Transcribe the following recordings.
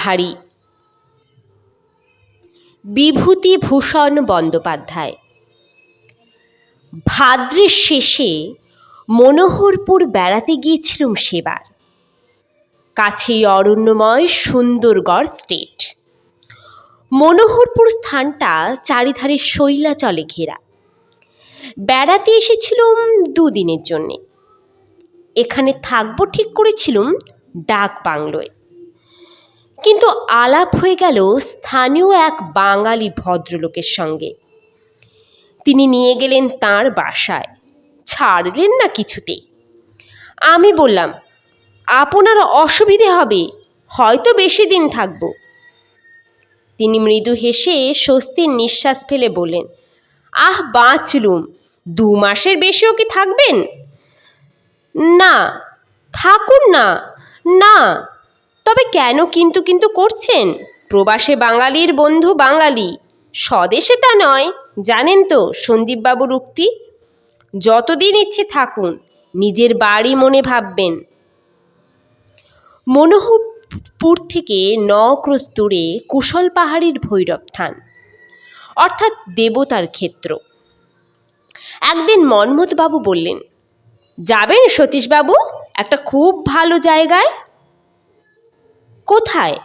পাহাড়ি। বিভূতিভূষণ বন্দ্যোপাধ্যায়। ভাদ্রের শেষে মনোহরপুর বেড়াতে গিয়েছিলুম সেবার। কাছেই অরণ্যময় সুন্দরগড় স্টেট। মনোহরপুর স্থানটা চারিধারে শৈলাচলে ঘেরা। বেড়াতে এসেছিলুম দুদিনের জন্যে। এখানে থাকব ঠিক করেছিলুম ডাক বাংলোয় কিন্তু আলাপ হয়ে গেল স্থানীয় এক বাঙালি ভদ্রলোকের সঙ্গে। তিনি নিয়ে গেলেন তাঁর বাসায়। ছাড়লেন না কিছুতেই আমি বললাম, আপনার অসুবিধে হবে, হয়তো বেশি দিন থাকব। তিনি মৃদু হেসে স্বস্তির নিঃশ্বাস ফেলে বললেন, আহ, বাঁচলুম, দু মাসের বেশিও কি থাকবেন? না, থাকুন না না। তবে কেন কিন্তু কিন্তু করছেন? প্রবাসে বাঙালির বন্ধু বাঙালি। স্বদেশে তা নয়, জানেন তো সন্দীপবাবুর উক্তি? যতদিন ইচ্ছে থাকুন, নিজের বাড়ি মনে ভাববেন। মনোহপুর থেকে ন ক্রোশ দূরে কুশল পাহাড়ির ভৈরব থান, অর্থাৎ দেবতার ক্ষেত্র। একদিন মন্মথবাবু বললেন, যাবেন সতীশবাবু? একটা খুব ভালো জায়গায়? কোথায়?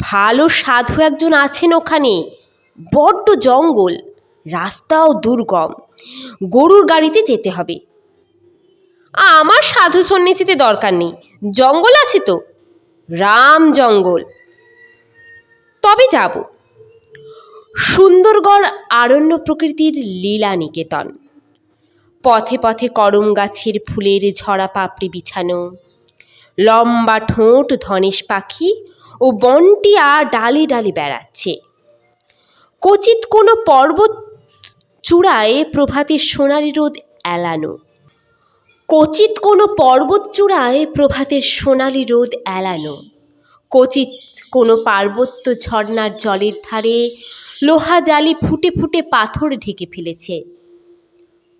ভালো সাধু একজন আছেন ওখানে। বড্ড জঙ্গল, রাস্তাও দুর্গম। গরুর গাড়িতে যেতে হবে। আমার সাধু সন্ন্যাসীতে দরকার নেই। জঙ্গল আছে তো? রাম জঙ্গল। তবে যাব। সুন্দরগড় আরণ্য প্রকৃতির লীলা নিকেতন পথে পথে করম গাছের ফুলের ঝরা পাপড়ি বিছানো। লম্বা ঠোঁট ধনেশ পাখি ও বনটিয়া ডালে ডালে বেড়াচ্ছে। কচিত কোনো পর্বত চূড়ায় প্রভাতের সোনালি রোদ এলানো। কচিত কোনো পর্বত চূড়ায় প্রভাতের সোনালি রোদ এলানো। কচিত কোনো পার্বত্য ঝর্ণার জলের ধারে লোহা জালি ফুটে ফুটে পাথর ঢেকে ফেলেছে।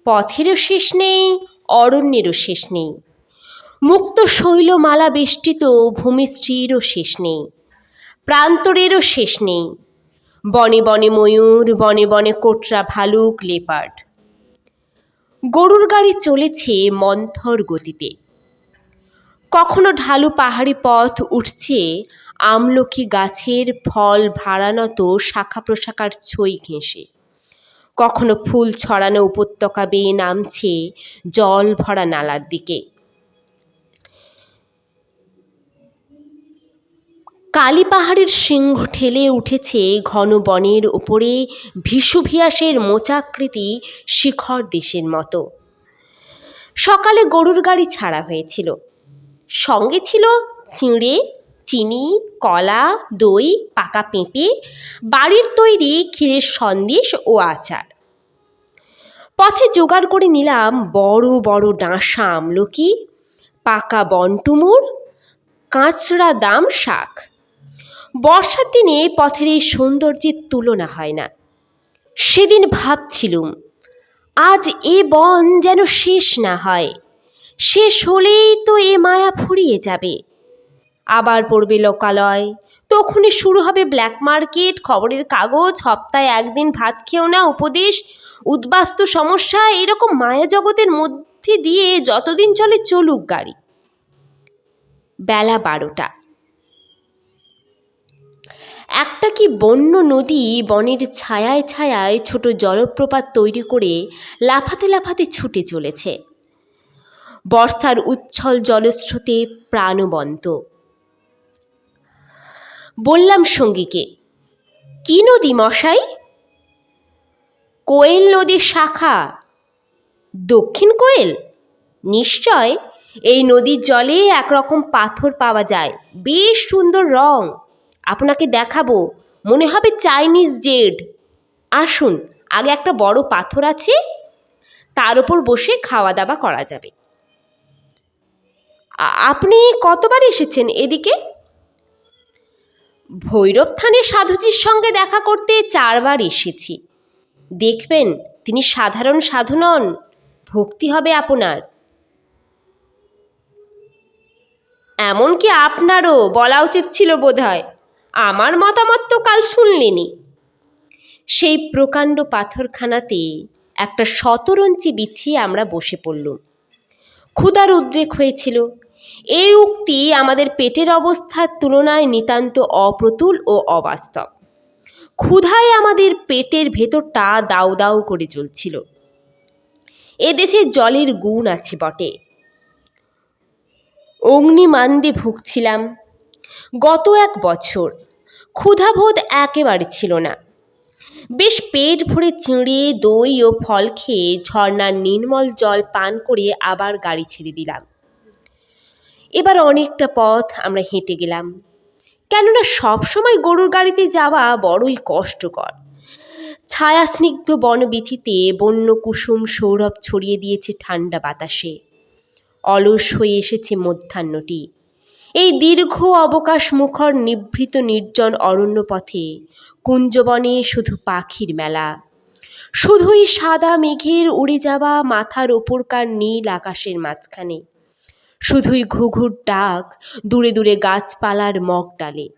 পথেরও শেষ নেই, অরণ্যেরও শেষ নেই। মুক্ত শৈলমালা বেষ্টিত ভূমিশ্রীরও শেষ নেই, প্রান্তরেরও শেষ নেই। বনে বনে ময়ূর, বনে বনে কোটরা ভালুক, লেপার্ড। গরুর গাড়ি চলেছে মন্থর গতিতে। কখনো ঢালু পাহাড়ি পথ উঠছে আমলকি গাছের ফল ভাড়ানত শাখা প্রশাখার ছই ঘেঁষে। কখনো ফুল ছড়ানো উপত্যকা বেয়ে নামছে জল ভরা নালার দিকে। কালী পাহাড়ের সিংহ ঠেলে উঠেছে ঘন বনের ওপরে ভিসুভিয়াসের মোচাকৃতি শিখর দেশের মতো। সকালে গরুর গাড়ি ছাড়া হয়েছিল। সঙ্গে ছিল চিঁড়ে, চিনি, কলা, দই, পাকা পেঁপে, বাড়ির তৈরি ক্ষীরের সন্দেশ ও আচার। পথে জোগাড় করে নিলাম বড় বড় ডাঁসা আমলকি, পাকা বনটুমুর, কাঁচড়া দাম শাক। বর্ষার দিনে পথের এই সৌন্দর্যের তুলনা হয় না। সেদিন ভাবছিলুম, আজ এ বন যেন শেষ না হয়, শেষ হলেই তো এ মায়া ফুরিয়ে যাবে। আবার পড়বে লোকালয়, তখনই শুরু হবে ব্ল্যাক মার্কেট খবরের কাগজ, সপ্তাহে একদিন ভাত খেও না, উপদেশ, উদ্বাস্তু সমস্যা, এরকম মায়া জগতের মধ্যে দিয়ে যতদিন চলে চলুক গাড়ি। বেলা বারোটা একটা কি বন্য নদী বনের ছায়ায় ছায়ায় ছোট জলপ্রপাত তৈরি করে লাফাতে লাফাতে ছুটে চলেছে। বর্ষার উচ্ছল জলস্রোতে প্রাণবন্ত। বললাম সঙ্গীকে, কি নদী মশাই? কোয়েল নদীর শাখা। দক্ষিণ কোয়েল? নিশ্চয়, এই নদীর জলে একরকম পাথর পাওয়া যায়। বেশ সুন্দর রং। আপনাকে দেখাবো। মনে হবে চাইনিজ জেড। আসুন, আগে একটা বড় পাথর আছে, তার উপর বসে খাওয়া দাওয়া করা যাবে। আপনি কতবার এসেছেন এদিকে? ভৈরব থানে সাধুজির সঙ্গে দেখা করতে চারবার এসেছি। দেখবেন, তিনি সাধারণ সাধু নন, ভক্তি হবে আপনার। এমনকি আপনারও বলা উচিত ছিল বোধহয়। আমার মতামত তো কাল শুনলেনি। সেই প্রকাণ্ড পাথরখানাতে একটা শতরঞ্চি বিছিয়ে আমরা বসে পড়লুম। ক্ষুধার উদ্রেক হয়েছিল। এই উক্তি আমাদের পেটের অবস্থার তুলনায় নিতান্ত অপ্রতুল ও অবাস্তব। ক্ষুধায় আমাদের পেটের ভেতরটা দাউ দাউ করে চলছিল এদেশে জলের গুণ আছে বটে। অগ্নিমান্দে ভুগছিলাম। গত এক বছর ক্ষুধাবোধ একেবারে ছিল না। বেশ পেট ভরে চিঁড়ে, দই ও ফল খেয়ে ঝর্ণার নির্মল জল পান করে আবার গাড়ি ছেড়ে দিলাম। এবার অনেকটা পথ আমরা হেঁটে গেলাম। কেননা সবসময় গরুর গাড়িতে যাওয়া বড়ই কষ্টকর। ছায়া স্নিগ্ধ বনবিথিতে বন্য কুসুম সৌরভ ছড়িয়ে দিয়েছে ঠান্ডা বাতাসে। অলস হয়ে এসেছে মধ্যাহ্নটি। এই দীর্ঘ অবকাশ মুখর নিভৃত নির্জন অরণ্য পথে কুঞ্জবনে শুধু পাখির মেলা। শুধুই সাদা মেঘের উড়ে যাওয়া মাথার ওপরকার নীল আকাশের মাঝখানে। শুধুই ঘুঘুর ডাক দূরে দূরে গাছপালার মগ ডালে।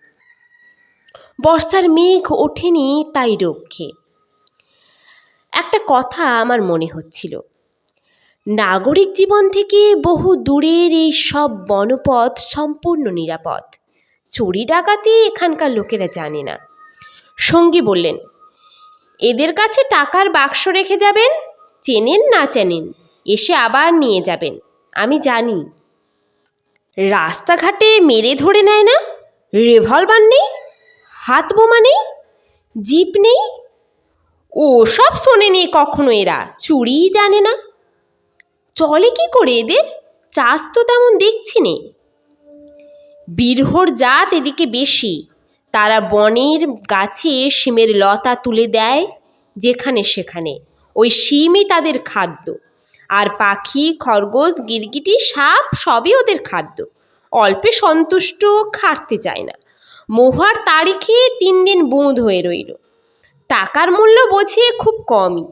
বর্ষার মেঘ ওঠেনি তাই রক্ষে। একটা কথা আমার মনে হচ্ছিল। নাগরিক জীবন থেকে বহু দূরের এই সব বনপথ সম্পূর্ণ নিরাপদ। চুরি ডাকাতি এখানকার লোকেরা জানে না। সঙ্গী বললেন, এদের কাছে টাকার বাক্স রেখে যাবেন, চেনেন না চেনেন, এসে আবার নিয়ে যাবেন, আমি জানি। রাস্তাঘাটে মেরে ধরে নেয় না? রিভলভার নেই? হাত বোমা নেই? জিপ নেই? ও সব শোনেনি কখনো এরা, চুরিই জানে না। চলে কি করে এদের? চাষ তো তেমন দেখছি নে। বীরহর জাত এদিকে বেশি। তারা বনের গাছে শিমের লতা তুলে দেয়, যেখানে সেখানে। ওই শিমই তাদের খাদ্য। আর পাখি, খরগোশ, গিরগিটি সাপ সবই ওদের খাদ্য। অল্পে সন্তুষ্ট খাটতে চায় না। মহুয়ার তারিখে তিন দিন বুঁদ হয়ে রইল। টাকার মূল্য বোঝে খুব কমই।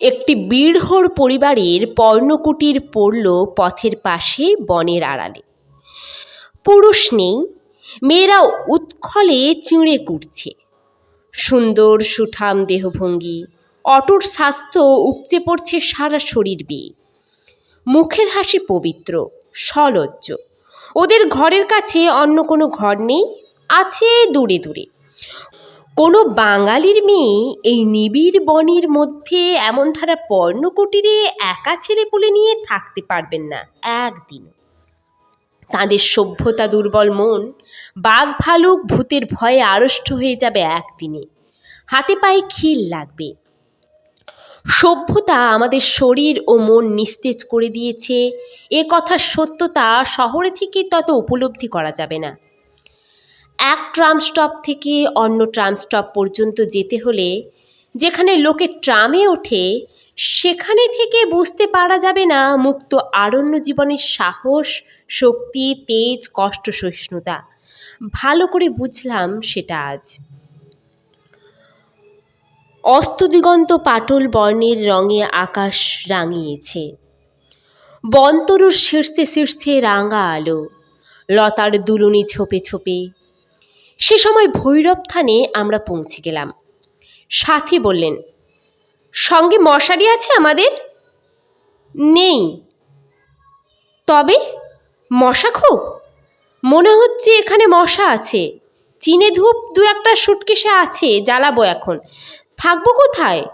একটি বিড়হর পরিবারের পর্ণকুটির পড়ল পথের পাশে বনের আড়ালে। পুরুষ নেই মেয়েরা উৎখলে চিঁড়ে কুটছে। সুন্দর সুঠাম দেহভঙ্গি, অটুট স্বাস্থ্য উপচে পড়ছে সারা শরীর বেয়ে। মুখের হাসি পবিত্র, সলজ্জ। ওদের ঘরের কাছে অন্য কোনো ঘর নেই, আছে দূরে দূরে। কোনো বাঙালির মেয়ে এই নিবিড় বনের মধ্যে এমন ধারা পর্ণকুটিরে একা ছেলে পুলে নিয়ে থাকতে পারবেন না একদিন। তাদের সভ্যতা দুর্বল মন, বাঘ ভালুক ভূতের ভয়ে আড়ষ্ট হয়ে যাবে একদিনে। হাতে পায়ে খিল লাগবে। সভ্যতা আমাদের শরীর ও মন নিস্তেজ করে দিয়েছে। এ কথার সত্যতা শহরে থেকে তত উপলব্ধি করা যাবে না। এক ট্রাম স্টপ থেকে অন্য ট্রাম স্টপ পর্যন্ত যেতে হলে যেখানে লোকে ট্রামে ওঠে, সেখানে থেকে বুঝতে পারা যাবে না মুক্ত আরণ্য জীবনের সাহস, শক্তি, তেজ, কষ্ট, সহিষ্ণুতা। ভালো করে বুঝলাম সেটা আজ। অস্তদিগন্ত পাটল বর্ণের রঙে আকাশ রাঙিয়েছে। বন্তরুর শীর্ষে শীর্ষে রাঙা আলো। লতার দুলুনি ছোপে ছোপে সে সময় ভৈরব থানে আমরা পৌঁছে গেলাম। সাথী বললেন, সঙ্গে মশারি আছে আমাদের? নেই। তবে মশা খুব? মনে হচ্ছে এখানে মশা আছে। চিনে ধূপ দু একটা সুটকেসে আছে, জ্বালাবো এখন। থাকব কোথায়?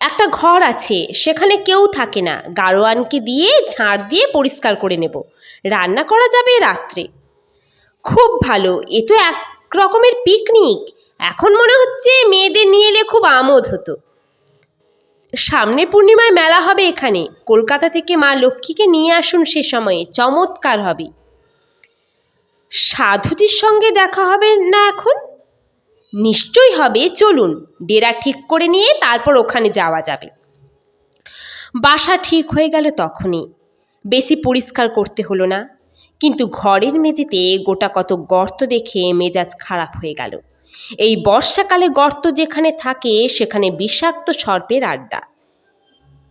একটা ঘর আছে, সেখানে কেউ থাকে না। গারোয়ানকে দিয়ে ঝাড় দিয়ে পরিষ্কার করে নেব। রান্না করা যাবে রাত্রে। খুব ভালো, এ তো এক রকমের পিকনিক এখন মনে হচ্ছে মেয়েদের নিয়ে এলে খুব আমোদ হতো। সামনে পূর্ণিমায় মেলা হবে এখানে, কলকাতা থেকে মা লক্ষ্মীকে নিয়ে আসুন সে সময়ে, চমৎকার হবে। সাধুজির সঙ্গে দেখা হবে না এখন? নিশ্চয়ই হবে, চলুন, ডেরা ঠিক করে নিয়ে তারপর ওখানে যাওয়া যাবে। বাসা ঠিক হয়ে গেল তখনই, বেশি পরিষ্কার করতে হলো না। কিন্তু ঘরের মেঝেতে গোটা কত গর্ত দেখে মেজাজ খারাপ হয়ে গেল। এই বর্ষাকালে গর্ত যেখানে থাকে, সেখানে বিষাক্ত সর্পের আড্ডা।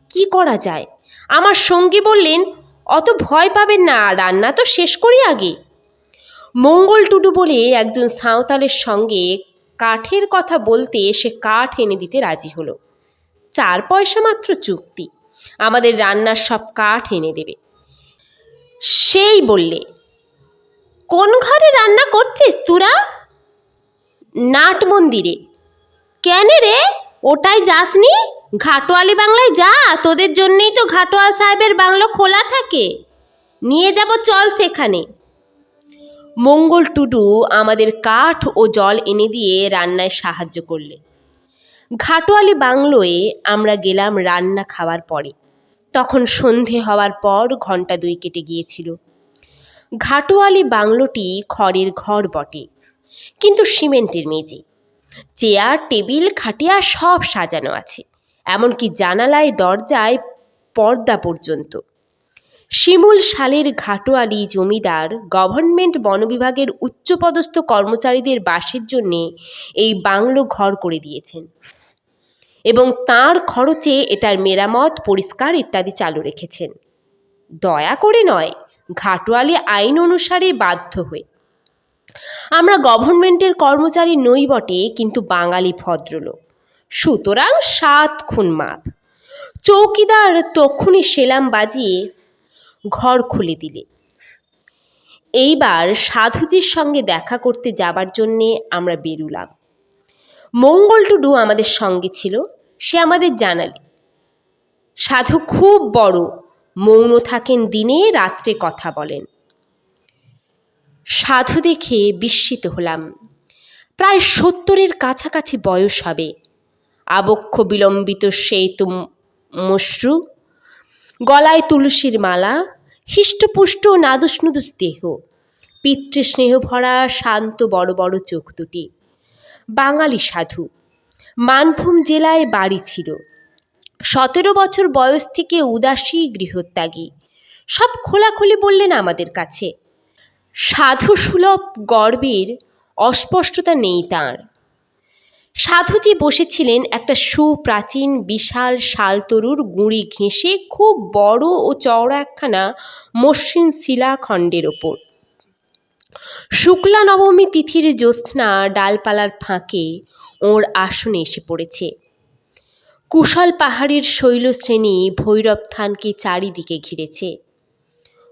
কি করা যায়? আমার সঙ্গী বললেন, অত ভয় পাবেন না, রান্না তো শেষ করি আগে। মঙ্গল টুডু বলে একজন সাঁওতালের সঙ্গে কাঠের কথা বলতে সে কাঠ এনে দিতে রাজি হলো। চার পয়সা মাত্র চুক্তি। আমাদের রান্নার সব কাঠ এনে দেবে। সেই বললে, কোন ঘরে রান্না করছিস তোরা? নাট মন্দিরে কেন রে? ওটাই যাসনি? ঘাটোয়ালি বাংলায় যা, তোদের জন্যেই তো ঘাটোয়াল সাহেবের বাংলো খোলা থাকে। নিয়ে যাব চল সেখানে। মঙ্গল টুডু আমাদের কাঠ ও জল এনে দিয়ে রান্নায় সাহায্য করলে। ঘাটোয়ালি বাংলোয় আমরা গেলাম রান্না খাওয়ার পরে। তখন সন্ধে হওয়ার পর ঘণ্টা দুই কেটে গিয়েছিল। ঘাটোয়ালি বাংলোটি খড়ের ঘর বটে, কিন্তু সিমেন্টের মেঝে। চেয়ার, টেবিল, খাটিয়া সব সাজানো আছে, এমনকি জানালায়, দরজায় পর্দা পর্যন্ত। শিমুল শালের ঘাটোয়ালি জমিদার, গভর্নমেন্ট বনবিভাগের উচ্চপদস্থ কর্মচারীদের বাসের জন্যে এই বাংলো ঘর করে দিয়েছেন। এবং তার খরচে এটার মেরামত, পরিষ্কার ইত্যাদি চালু রেখেছেন। দয়া করে নয়, ঘাটোয়ালি আইন অনুসারে বাধ্য হয়ে। আমরা গভর্নমেন্টের কর্মচারী নই বটে, কিন্তু বাঙালি ভদ্রলোক। সুতরাং সাত খুন মাপ। চৌকিদার তক্ষুনি সেলাম বাজিয়ে ঘর খুলে দিলে। এইবার সাধুজির সঙ্গে দেখা করতে যাবার জন্যে আমরা বেরুলাম। মঙ্গল টুডু আমাদের সঙ্গে ছিল, সে আমাদের জানালে। সাধু খুব বড়, মৌন থাকেন দিনে রাত্রে কথা বলেন। সাধু দেখে বিস্মিত হলাম। প্রায় সত্তরের কাছাকাছি বয়স হবে। আবক্ষ বিলম্বিত সেই তো মশ্রু, গলায় তুলসীর মালা, হৃষ্টপুষ্ট নাদুসনুদুস দেহ পিতৃস্নেহ ভরা শান্ত বড় বড় চোখ দুটি। বাঙালি সাধু। মানভূম জেলায় বাড়ি ছিল। সতেরো বছর বয়স থেকে উদাসী গৃহত্যাগী। সব খোলাখুলি বললেন আমাদের কাছে। সাধু সুলভ গর্বের অস্পষ্টতা নেই তাঁর। সাধুজি বসেছিলেন একটা সুপ্রাচীন, বিশাল শালতরুর গুঁড়ি ঘেঁষে খুব বড় ও চওড়া একখানা মসৃণ শিলাখণ্ডের ওপর। শুক্লা নবমী তিথির জ্যোৎস্না ডালপালার ফাঁকে ওর আসনে এসে পড়েছে। কুশল পাহাড়ের শৈলশ্রেণী ভৈরব থানকে চারিদিকে ঘিরেছে।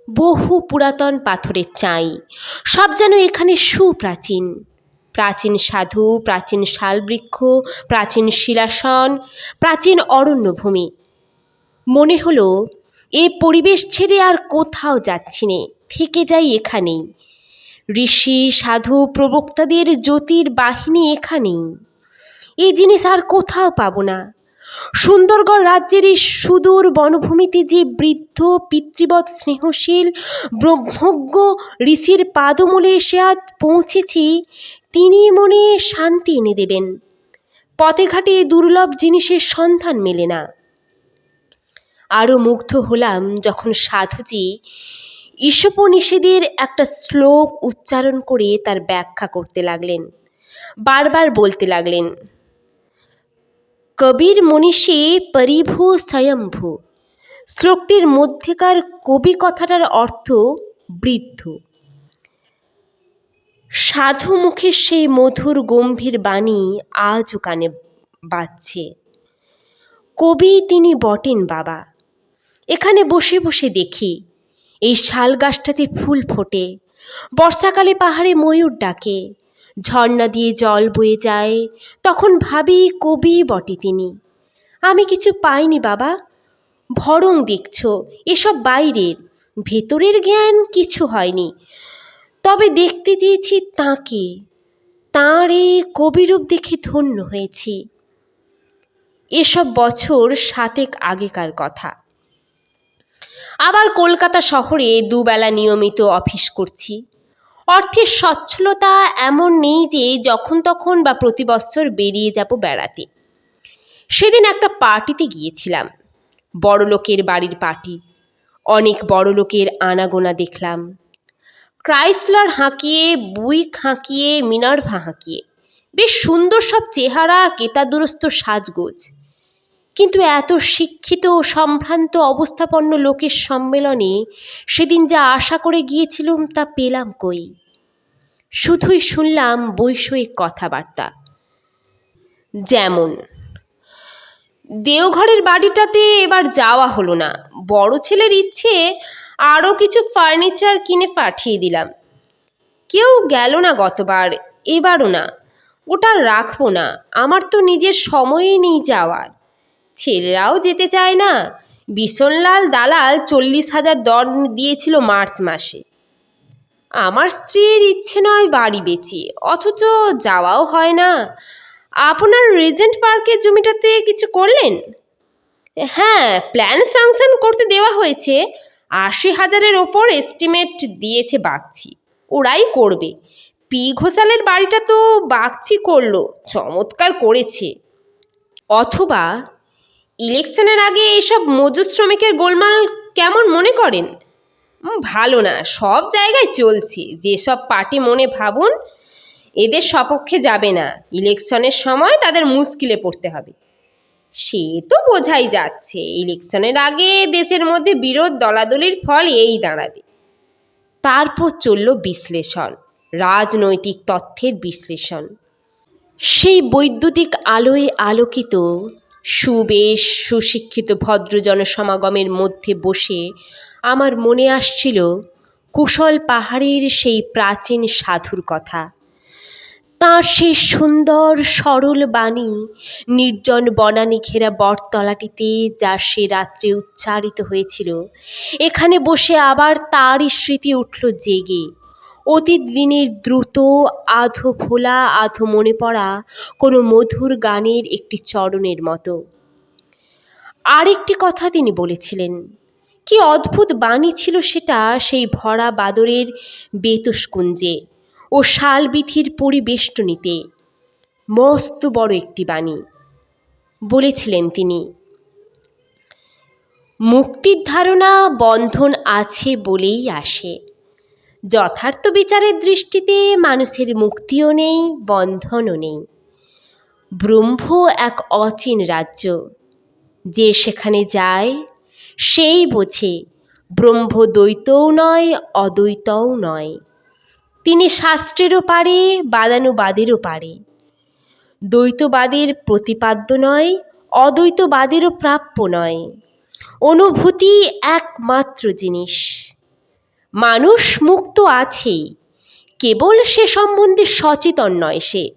বহু পুরাতন পাথরের চাই, সব যেন এখানে সুপ্রাচীন। প্রাচীন সাধু, প্রাচীন শালবৃক্ষ, প্রাচীন শিলাসন, প্রাচীন অরণ্যভূমি। মনে হলো, এ পরিবেশ ছেড়ে আর কোথাও যাচ্ছি নে, থেকে যাই এখানেই। ঋষি, সাধু প্রবক্তাদের জ্যোতির বাহিনী এখানেই। এই জিনিস আর কোথাও পাবো না। সুন্দরগড় রাজ্যের এই সুদূর বনভূমিতে যে বৃদ্ধ, পিতৃবৎ, স্নেহশীল, ব্রহ্মজ্ঞ ঋষির পাদমূলে এসে আজ পৌঁছেছি, তিনি মনে শান্তি এনে দেবেন। পথে ঘাটে দুর্লভ জিনিসের সন্ধান মেলে না। আরও মুগ্ধ হলাম যখন সাধুজি ঈশোপনিষেদের একটা শ্লোক উচ্চারণ করে তার ব্যাখ্যা করতে লাগলেন। বারবার বলতে লাগলেন, কবির মনীষী পরিভু স্বয়ম্ভু। শ্লোকটির মধ্যেকার কবি কথাটার অর্থ বৃদ্ধ। সাধু মুখের সেই মধুর গম্ভীর বাণী আজও কানে বাজছে। কবি তিনি বটেন বাবা। এখানে বসে বসে দেখি এই শাল গাছটাতে ফুল ফোটে। বর্ষাকালে পাহাড়ে ময়ূর ডাকে। ঝর্ণা দিয়ে জল বয়ে যায়, তখন ভাবি কবি বটে তিনি। আমি কিছু পাইনি বাবা, ভরং দেখছ, এসব বাইরের, ভেতরের জ্ঞান কিছু হয়নি। তবে দেখতে চেয়েছি তাঁকে, তাঁর এই কবিরূপ দেখে ধন্য হয়েছি। এসব বছর সাতেক আগেকার কথা। আবার কলকাতা শহরে দুবেলা নিয়মিত অফিস করছি। অর্থের সচ্ছলতা এমন নেই যে যখন তখন বা প্রতি বছর বেরিয়ে যাব বেড়াতে। সেদিন একটা পার্টিতে গিয়েছিলাম। বড় লোকের বাড়ির পার্টি। অনেক বড় লোকের আনাগোনা দেখলাম। ক্রাইসলার হাঁকিয়ে, বুইক হাঁকিয়ে, মিনার্ভা হাঁকিয়ে। বেশ সুন্দর সব চেহারা কেতাদুরস্ত সাজগোজ। কিন্তু এত শিক্ষিত ও সম্ভ্রান্ত অবস্থাপন্ন লোকের সম্মেলনে সেদিন যা আশা করে গিয়েছিলুম তা পেলাম কই? শুধুই শুনলাম বৈষয়িক কথাবার্তা। যেমন, দেওঘরের বাড়িটাতে এবার যাওয়া হলো না। বড় ছেলের ইচ্ছে আরও কিছু ফার্নিচার কিনে পাঠিয়ে দিলাম। কেউ গেল না গতবার, এবারও না। ওটা রাখব না। আমার তো নিজের সময়ই নেই যাওয়ার। ছেলেরাও যেতে চায় না। বিশনলাল দালাল চল্লিশ হাজার দর দিয়েছিল মার্চ মাসে। আমার স্ত্রীর ইচ্ছে নয় বাড়ি বেচি, অথচ যাওয়াও হয় না। আপনার রিজেন্ট পার্কের জমিটাতে কিছু করলেন? হ্যাঁ প্ল্যান স্যাংশন করতে দেওয়া হয়েছে। আশি হাজারের ওপর এস্টিমেট দিয়েছে বাগছি ওরাই করবে। পি ঘোষালের বাড়িটা তো বাগছি করল, চমৎকার করেছে। অথবা ইলেকশনের আগে এসব মজুর শ্রমিকের গোলমাল কেমন মনে করেন? ভালো না, সব জায়গায় চলছে। যেসব পার্টি মনে ভাবুন, এদের সপক্ষে যাবে না। ইলেকশনের সময় তাদের মুশকিলে পড়তে হবে। সে তো বোঝাই যাচ্ছে, ইলেকশনের আগে দেশের মধ্যে বিরোধ দলাদলির ফল এই দাঁড়াবে। তারপর চলল বিশ্লেষণ, রাজনৈতিক তথ্যের বিশ্লেষণ। সেই বৈদ্যুতিক আলোয় আলোকিত সুবেশ সুশিক্ষিত ভদ্র জনসমাগমের মধ্যে বসে আমার মনে আসছিল, কুশল পাহাড়ের সেই প্রাচীন সাধুর কথা। তাঁর সেই সুন্দর সরল বাণী, নির্জন বনানী ঘেরা বটতলাটিতে যা সে রাত্রে উচ্চারিত হয়েছিল, এখানে বসে আবার তারই স্মৃতি উঠল জেগে। অতীত দিনের দ্রুত আধো ভোলা, আধো মনে পড়া কোনো মধুর গানের একটি চরণের মতো। আরেকটি কথা তিনি বলেছিলেন, কি অদ্ভুত বাণী ছিল সেটা সেই ভরা বাদরের বেতসকুঞ্জে ও শালবিথির পরিবেষ্টনীতে। মস্ত বড় একটি বাণী। বলেছিলেন তিনি, মুক্তির ধারণা বন্ধন আছে বলেই আসে। যথার্থ বিচারের দৃষ্টিতে মানুষের মুক্তিও নেই, বন্ধনও নেই। ব্রহ্ম এক অচিন রাজ্য। যে সেখানে যায়, সেই বোঝে ব্রহ্ম দ্বৈতও নয়, অদ্বৈতও নয়। তিনি শাস্ত্রেরও পারে, বাদানুবাদেরও পারে। দ্বৈতবাদের প্রতিপাদ্য নয়, অদ্বৈতবাদেরও প্রাপ্য নয়। অনুভূতি একমাত্র জিনিস। মানুষ মুক্ত আছেই। কেবল সে সম্বন্ধে সচেতন নয় সে।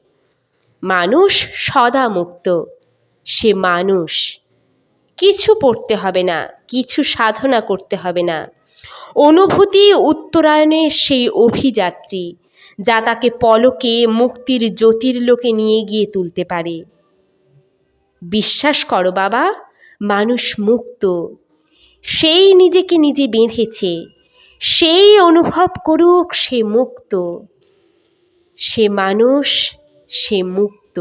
মানুষ সদা মুক্ত। সে মানুষ। কিছু পড়তে হবে না, কিছু সাধনা করতে হবে না। অনুভূতি উত্তরায়ণের সেই অভিযাত্রী, যা তাকে পলকে মুক্তির জ্যোতির্লোকে নিয়ে গিয়ে তুলতে পারে। বিশ্বাস করো বাবা, মানুষ মুক্ত। সেই নিজেকে নিজে বেঁধেছে। সেই অনুভব করুক সে মুক্ত সে মানুষ সে মুক্ত।